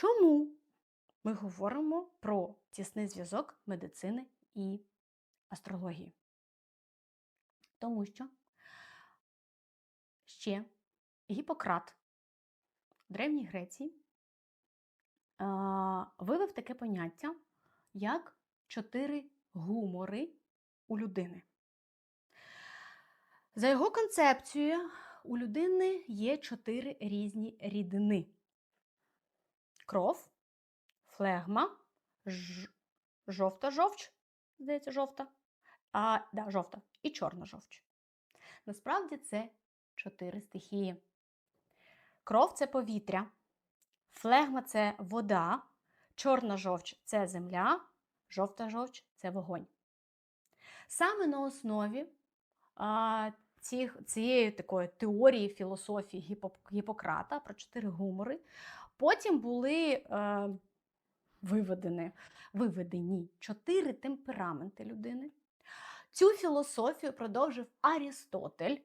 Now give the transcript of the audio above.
Чому ми говоримо про тісний зв'язок медицини і астрології? Тому що ще Гіппократ в Древній Греції вивів таке поняття, як чотири гумори у людини. За його концепцією, у людини є чотири різні рідини: кров, флегма, жовта жовч, здається, жовта, а, да, жовта і чорна жовч. Насправді це чотири стихії. Кров це повітря, флегма це вода, чорна жовч це земля, жовта жовч це вогонь. Саме на основі цих, цієї такої теорії філософії Гіппо, Гіппократа про чотири гумори потім були е, виведені, виведені чотири темпераменти людини. Цю філософію продовжив Арістотель